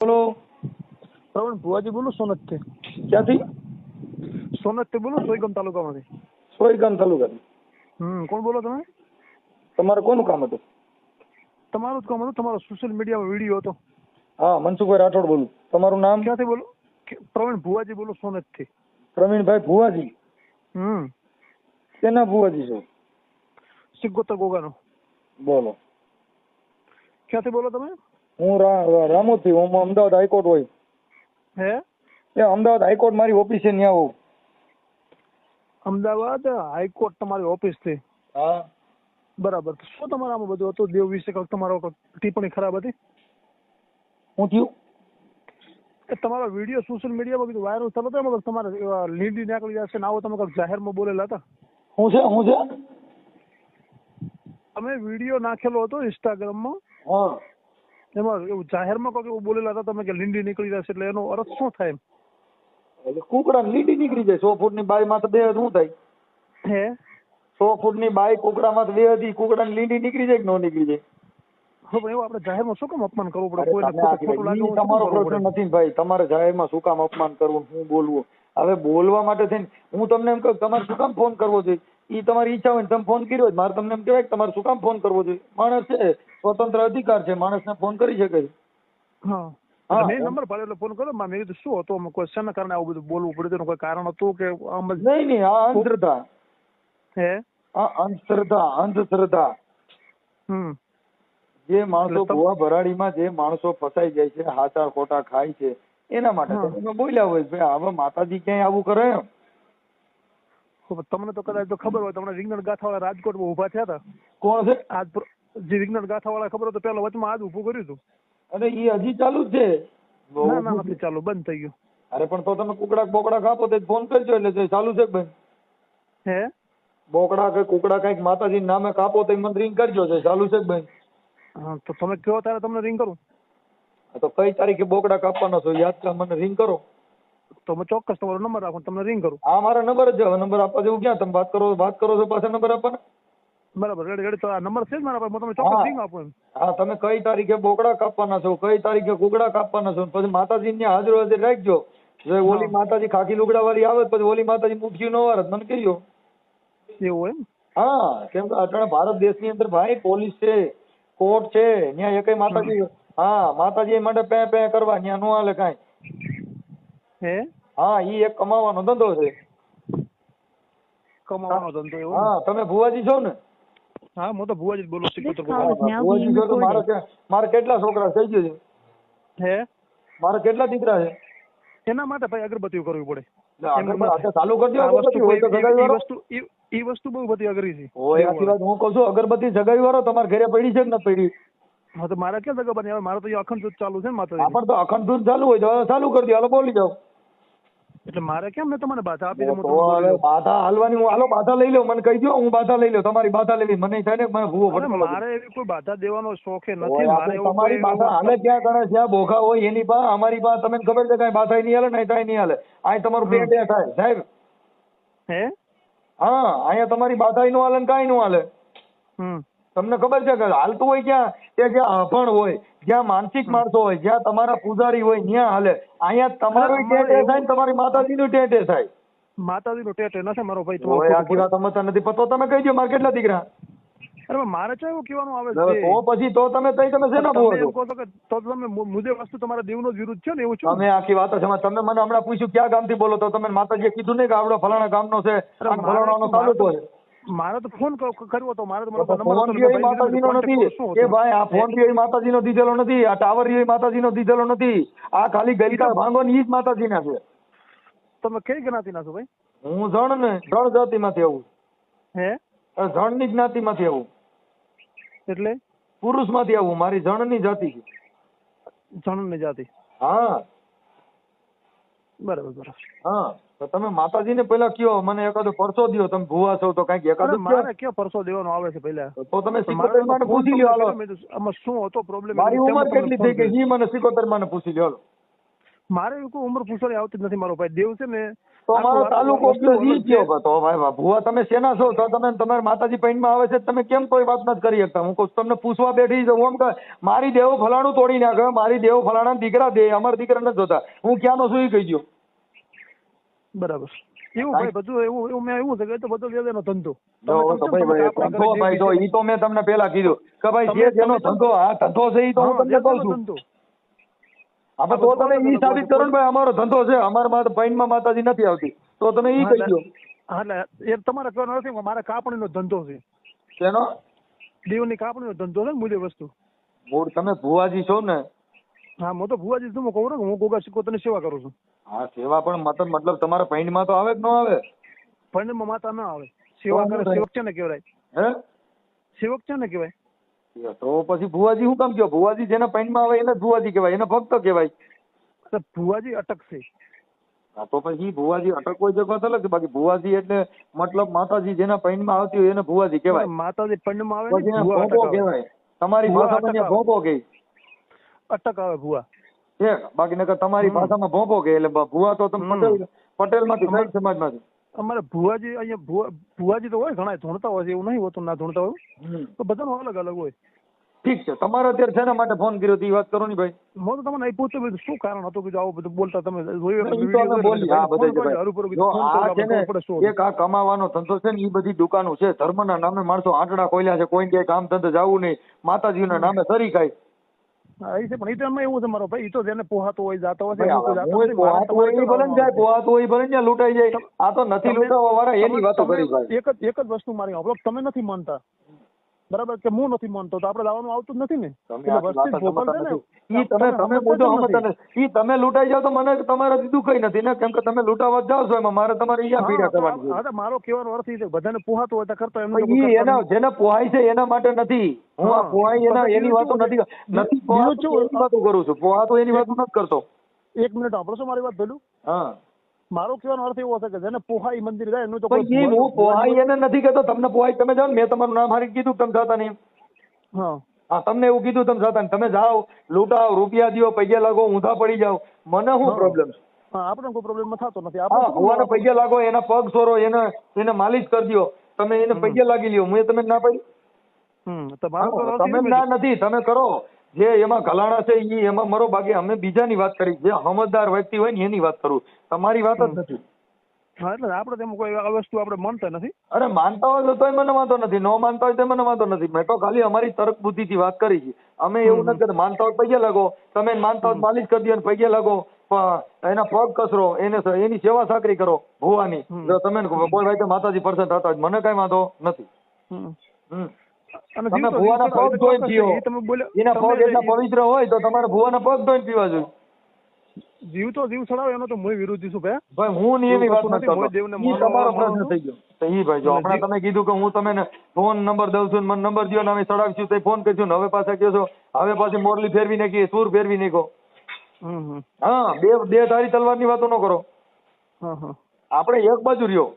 બોલો. પ્રવીણ ભુવાજી બોલું સોનતથી. ક્યાંથી? સોનતથી બોલું સોયગામ તાલુકામાંથી. સોયગામ તાલુકાથી. હમ કોણ બોલો તમે? તમારે કોનું કામ હતું? તમારું જ કામ હતું તમારો સોશિયલ મીડિયામાં વીડિયો હતો. હા મનસુખભાઈ રાઠોડ બોલું. તમારું નામ? ક્યાંથી બોલો? પ્રવીણ ભુવાજી બોલું સોનતથી. પ્રવીણભાઈ ભુવાજી? હમ. કેના ભુવાજી છો? સિગોતર ગોગાનો. બોલો. ક્યાંથી બોલો તમે? હું રામુ રામોદથી હું અમદાવાદ હાઈકોર્ટ હોય. હે? એ અમદાવાદ હાઈકોર્ટ મારી ઓફિસે ત્યાં હોઉં અમદાવાદ હાઈકોર્ટ તમારી ઓફિસથી? હા. બરાબર. શું તમારામાં બધું હતું? દેવ વિશે કંઈક તમારો ટિપ્પણી ખરાબ હતી? હું થયું? તમારો વીડિયો સોશિયલ મીડિયામાં બધું વાયરલ થતો હતો એમાં તમારે લીડી નીકળી જશે ને આવો તમે કંઈક જાહેરમાં બોલેલા હતા? હું છે હું છે? તમે વીડિયો નાખેલો હતો ઇન્સ્ટાગ્રામમાં હા. એમાં એવું જાહેરમાં કંઈક એવું બોલેલા હતા તમે કે લીંડી નીકળી જશે એટલે એનો અર્થ શું થાય એમ? એટલે કુકડા લીંડી નીકળી જાય. સો ફૂટની બાયમાં તો બે શું થાય? હે? સો ફૂટની બાય કુકડા માં બે હતી કુકડા લીંડી નીકળી જાય કે ન નીકળી જાય? પણ એવું આપણે જાહેરમાં શું કામ અપમાન કરવું પડે? કોઈને તમારો પ્રશ્ન નથી ભાઈ. તમારે જાહેરમાં શું કામ અપમાન કરવું? શું બોલવું? હવે બોલવા માટે થઈને હું તમને એમ કહું તમારે શું કામ ફોન કરવો જોઈએ? ઈ તમારી ઈચ્છા હોય તમે ફોન કર્યો મારે તમને એમ કહેવાય કે તમારે શું કામ ફોન કરવો જોઈએ? માણસ છે સ્વતંત્ર અધિકાર છે માણસને ફોન કરી શકે છે. હા. હા. મેં નંબર પાડ્યો એટલે ફોન કર્યો. મેં કીધું શું હતું? આમાં કોઈ શેના કારણે આવું બધું બોલવું પડ્યું તેનું કોઈ કારણ હતું કે આમ જ? નહીં નહીં આ અંધશ્રદ્ધા. હે? આ અંધશ્રદ્ધા અંધશ્રદ્ધા. હમ. જે માણસો ગોવા ભરાડીમાં જે માણસો ફસાઈ જાય છે હાચા ખોટા ખાય છે એના માટે તમે બોલ્યા હોય ભાઈ હવે માતાજી ક્યાંય આવું કરે એમ? તમને તો કદાચ તો ખબર હોય તમને રીંગણ ગાથાવાળા રાજકોટમાં ઊભા થયા હતા. કોણ છે? આજ જે રીંગણ ગાથાવાળા ખબર હોય તો પેલા વચમાં આજ ઊભું કર્યું હતું. અને એ હજી ચાલુ જ છે? ના ના નથી ચાલુ બંધ થઈ ગયું. અરે પણ તો તમે કુકડા બોકડા કાપો તો ફોન કરજો એટલે ચાલુ છે ભાઈ હે? બોકડા કે કુકડા કંઈક માતાજી નામે કાપો તો મને રિંગ કરજો છે ચાલુ છે ભાઈ હા તો તમે કયો ત્યારે તમને રિંગ કરું? તો કઈ તારીખે બોકડા કાપવાના છો? યાદ કર મને રિંગ કરો. તો મેં ચોક્કસ તમારો નંબર રાખો તમને રિંગ કરું. આ મારા નંબર જ નંબર આપવા જેવું ક્યાં? તમે વાત કરો વાત કરો છો પાછા નંબર આપવાના? બરાબર રેડી રેડી તો આ નંબર છે જ મારા પાસે. હું તમને ચોક્કસ રિંગ આપું હા તમે કઈ તારીખે બોકડા કાપવાના છો? કઈ તારીખે કુકડા કાપવાના છો? પછી માતાજી ને હાજર હાજર રાખજો. જો ઓલી માતાજી ખાખી લુગડા વાળી આવે પછી ઓલી માતાજી મુઠ્ઠી નો વાર મને કહેજો. એવું એમ? હા કેમ કે અટાણે ભારત દેશની અંદર ભાઈ પોલીસ છે કોર્ટ છે ત્યાં એકય માતાજી હા માતાજી માટે પે પે કરવા ત્યાં નો હાલે કાંઈ. હે હા ઈ એક કમાવાનો ધંધો છે. કમાવાનો ધંધો એવો? હા તમે ભુવાજી છો ને? હા હું તો ભુવાજી જ બોલું સિકોતર ભુવાજી જો છો. તો મારે કે- મારે કેટલા છોકરા થઈ ગયો છે? હે? મારે કેટલા દીકરા છે? એના માટે ભાઈ અગરબત્તીઓ કરવી પડે. ચાલુ કરી દો વસ્તુ વાળો. વસ્તુ ઈ- ઈ વસ્તુ બહુ બધી અઘરી છે. આખી વાત હું કહું છું અગરબત્તી જગાવી વાળો તમારે ઘરે પડી છે કે નથી પડી? હા તો મારે ક્યાં જગા બની હવે મારે તો અખંડ દૂધ ચાલુ છે ને માતા પણ તો અખંડ દૂધ ચાલુ હોય તો ચાલુ કરી દો હાલો બોલી જાઓ. એટલે મારે કેમ? મેં તમને બાધા આપી દઉં. બાધા હાલવાની હું હાલો બાધા લઈ લઉં મને કહી દો હું બાધા લઈ લઉં તમારી બાધા લેવી. મને થાય ને મને ભૂવો પડે મારે એવી કોઈ બાધા દેવાનો શોખે નથી મારે તમારી બાધા હાલે ક્યાં ગણે જ્યાં બોખા હોય એની પા અમારી પા તમને ખબર છે કઈ બાધા નહીં હાલે નહીં થાય નહીં હાલે? અહીં તમારું બે બે થાય. સાહેબ. હે? હા અહીંયા તમારી બાધા નું હાલે ને કાંઈ નો હાલે. હમ. તમને ખબર છે કે હાલતું હોય ક્યાં? કે જ્યાં અભણ હોય જ્યાં માનસિક માણસો હોય જ્યાં તમારા પૂજારી હોય ત્યાં હાલે. અહીંયા તમારું ટેટે થાય ને તમારી માતાજીનું ટેટે થાય. માતાજીનો ટેટ નથી મારો ભાઈ તમારો આખી વાત સમજતા નથી. પતો તમે કહી દો મારે કેટલા દીકરા? અરે મારે છે એવું કહેવાનું આવે છે? તો પછી તો તમે તઈ તમે શેના બોલો છો? તો તમે મુજે વસ્તુ તમારા દેવનો જ વિરુદ્ધ છે ને એવું છે? તમે આખી વાત છે તમે મને હમણાં પૂછ્યું ક્યાં ગામથી બોલો તો તમે માતાજીએ કીધું ને કે આવડો ફલાણા ગામનો છે. ફલાણાનો તાલુકો છે. મારે તો ફોન કર્યો હતો. મારો તો મારો નંબર હતો. એ માતાજીનો નથી. કે ભાઈ આ ફોન રહ્યો માતાજીનો દીધેલો નથી. આ ટાવર રહ્યો એ માતાજીનો દીધેલો નથી. આ ખાલી ગલકા ભાંગો ની જ માતાજીના છે. તમે કઈ જ્ઞાતિના છો ભાઈ? હું જણ ને જણ જાતિમાંથી આવું. હે? જણની જ્ઞાતિ જ્ઞાતિમાંથી આવું. એટલે? પુરુષમાંથી આવું. મારી જણની જાતિ છે. જણની જાતિ. હા. બરાબર બરાબર. હા તો તમે માતાજીને પહેલા કયો મને એકાદો પરસો દિયો તમે ભૂવા છો તો કંઈક એકાદો મારે કયો. પરસો દેવાનો આવે છે પહેલા? તો તમે 77 માં પૂછી લ્યો હાલો. આમાં શું હતો પ્રોબ્લેમ મારી ઉંમર કેટલી થઈ ગઈ? ઈ મને 77 માં પૂછી લ્યો હાલો. મારે કોઈ ઉંમર પૂછવાની આવતી જ નથી મારો ભાઈ. દેવ છે ને તો અમારો તાલુકો કયો. તો ભાઈ ભુવા તમે સેના છો? તો તમે તમારા માતાજી પૈણમાં આવે છે તમે કેમ કોઈ વાત નથી કરી શકતા? હું કહું તમને પૂછવા બેઠી છું એમ કે મારી દેવો ફલાણું તોડી નાખે મારી દેવો ફલાણા દીકરા દે અમારા દીકરા નથી જોતા. હું ક્યાંનો છું સુઈ કહી ગયો બરાબર. એવું ભાઈ બધું એવું એવું મેં એવું છે કે તો બધો ધંધો. તો ભાઈ ને ધંધો ભાઈ જો ઈ તો મેં તમને પેલા કીધું કે ભાઈ જે જેનો ધંધો આ ધંધો છે ઈ તો હું તમને કહું છું. આપણે તો તમે ઈ સાબિત કરો ને ભાઈ અમારો ધંધો છે અમારા માટે માં માતાજી નથી આવતી. તો તમે ઈ કહી દો એટલે એ તમારે કરવાનો નથી મારે કાપણીનો ધંધો છે. શેનો? દેવની કાપણીનો ધંધો છે ને મૂલ્ય વસ્તુ. મૂળ તમે ભુવાજી છો ને? હા હું તો ભુવાજી છું, હું કહું ને હું ગોગા સિકોતરની સેવા કરું છું. હા સેવા પણ મતલબ મતલબ તમારા પૈણમાં તો આવે કે ન આવે? પંડમાં માતા ના આવે. સેવા કરે સેવક છે ને કહેવાય. હે? સેવક છે ને કહેવાય. તો પછી ભુવાજી શું કામ કયો? ભુવાજી જેના પૈણમાં આવે એને ભુવાજી કહેવાય એને ભક્ત કહેવાય. ભુવાજી અટકશે. હા તો પછી ભુવાજી અટક હોય જગત અલગ છે. બાકી ભુવાજી એટલે મતલબ માતાજી જેના પૈણમાં આવતી હોય એને ભુવાજી કહેવાય. માતાજી પંડમાં આવે ને આવે કહેવાય. તમારી ભાષામાં ત્યાં ભોગો કહે અટક આવે ભુવા. છે. બાકી નકર તમારી. ભાષામાં ભોગો કહે એટલે ભુવા તો તમે પટેલ પટેલ પટેલમાંથી સમાજમાંથી અમારે ભુવાજી અહીંયા ભુવાજી તો હોય ઘણા ધૂણતા હોય છે એવું નહીં હોતું ના ધૂણતા હોય. તો બધાનું અલગ અલગ હોય. ઠીક છે. તમારે અત્યારે શેના માટે ફોન કર્યો એ વાત કરો ને ભાઈ. હું તો તમને પૂછતો ભાઈ શું કારણ હતું? કે આવું બધું બોલતા તમે. એક આ કમાવાનો ધંધો છે ને એ બધી દુકાનો છે. ધર્મના નામે માણસો આંટડા ખોલ્યા છે કોઈ ક્યાંય કામ ધંધે જવું નહીં. માતાજીના નામે સરી ખાય. હા એ છે પણ એ તો એમાં એવું છે મારો ભાઈ એ તો જેને પોહાતો હોય જાતો હોય પોહાતું હોય ભલે જાય પોહાતું હોય ભલે ને લૂંટાઈ જાય આ તો નથી લૂંટાવા વાળા એની વાતો કરી એક જ એક જ વસ્તુ મારી સાંભળો. તમે નથી માનતા બરાબર? કે હું નથી માનતો તો આપણે લાવવાનું આવતું જ નથી ને. તમે વસ્તી ને. ઈ તમે નથી. નથી ઈ તમે લૂંટાઈ જાવ તો મને તમારા દીધું કઈ નથી ને કેમ કે તમે લૂંટાવા જાવ છો એમાં મારે તમારે અહીંયા પીડા કરવાની હા, તો મારો કહેવાનો અર્થ એ છે બધાને પોહાતું હોય તો કરતો કોઈ ઈ એના. જેને પોહાય છે એના માટે નથી. હું આ પોહાય એના એની વાતો નથી નથી પોહાતું? એની વાતો કરું છું. પોહાતું એની વાતો નથી કરતો. એક મિનિટ આપણો શું મારી વાત પેલું હા. મારો કહેવાનો અર્થ એવો હશે કે જેને પોહાઈ મંદિર જાય એનું તો કોઈ હું પોહાઈ એને નથી કહેતો તમને પોહાઈ તમે જાઓ ને મેં તમારું નામ હારી કીધું તમે જાતા નહીં. હા. હા તમને એવું કીધું તમે જાતા તમે જાઓ લૂંટાઓ રૂપિયા દ્યો પૈયા લાગો ઊંધા પડી જાઓ. મને શું. પ્રોબ્લેમ છે? કોઈ પ્રોબ્લેમ થતો નથી. આપણે ભગવાન પૈયા લાગો એના પગ સોરો એને એને માલિશ કરી દ્યો. તમે એને. પૈયા લાગી લ્યો. હું તમે ના પાડી? તમે ના નથી તમે કરો. જે એમાં ગલાણા છે એ એમાં મારો ભાગે અમે બીજાની વાત કરી. જે સમજદાર વ્યક્તિ હોય ને એની વાત કરું. તમારી વાત જ નથી. હા એટલે આપણે તેમાં કોઈ આ વસ્તુ આપણે માનતા નથી. અરે માનતા હોય તો મને વાંધો નથી. ન માનતા હોય તો મને વાંધો નથી. મેં તો ખાલી અમારી તર્ક બુદ્ધિથી વાત કરી છે. અમે એવું નથી માનતા હોય પૈયા લાગો. તમે માનતા હોય માલિશ કરી દો અને પૈયા લાગો. એના પગ કસરો એને એની સેવા સાકરી કરો ભુવાની. જો તમે બોલ ભાઈ માતાજી પરસેન્ટ થતા મને કઈ વાંધો નથી. હમ. તમે ભુવાના પગ ધોઈને બોલ્યા એના પગ એટલા પવિત્ર હોય તો તમારે ભુવાના પગ ધોઈને પીવા જોઈએ. જીવતો જીવ છડાવે એનો તો હું વિરોધી છું ભાઈ ભાઈ હું ની એની વાત નથી. કરતો. તમારો પ્રશ્ન થઈ ગયો. તો ઈ ભાઈ જો હમણાં તમે કીધું કે હું તમને ફોન નંબર દઉં છું મને નંબર દ્યો ને અમે ચડાવીશું તો ફોન કરશું ને. હવે પાછા કહો છો? હવે પાછી મોરલી ફેરવી નાખી સુર ફેરવી નાખો. હા બે બે ધારી તલવારની વાતો ન કરો. આપણે એક બાજુ રહ્યો.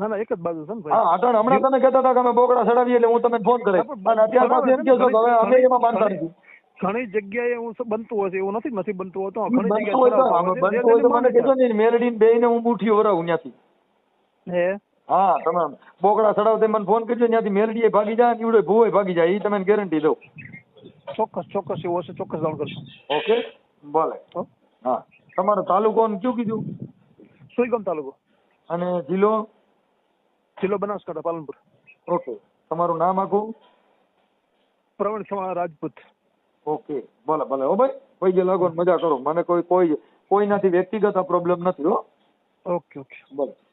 ના ના એક જ બાજુ છે ને હા અટણ હમણાં તમે કહેતા હતા કે અમે બોકડા ચડાવીએ એટલે હું તમને ફોન કરે અને અત્યાર પાછું એમ કહો છો કે હવે અમે એમાં માનતા નથી. ઘણી જગ્યાએ હું બનતું હોય છે એવું નથી નથી બનતું હોતો ઘણી જગ્યાએ. બનતું હોય તો મને કહેજો ને મેરડીને બેયને હું મુઠ્ઠી વરાવું ત્યાંથી હે? હા તમે બોકડા ચડાવ મને ફોન કરજો ત્યાંથી મેરડીએ ભાગી જાય ને ઈવડે ભૂવે ભાગી જાય એ તમે ગેરંટી દઉં. ચોક્કસ ચોક્કસ એવું હશે ચોક્કસ જાણ કરશું ઓકે? ભલે. હા? તમારો તાલુકો કયું કીધું? સુઈગામ તાલુકો. અને જિલ્લો? જિલ્લો બનાસકાંઠા પાલનપુર. ઓકે. તમારું નામ આખું? પ્રવીણ સમાર રાજપૂત. ઓકે. ભલે ભલે. હો ભાઈ કોઈ જે લાગો ને મજા કરો. મને કોઈ કોઈ કોઈનાથી વ્યક્તિગત આ પ્રોબ્લેમ નથી હો. Okay okay. ભલે.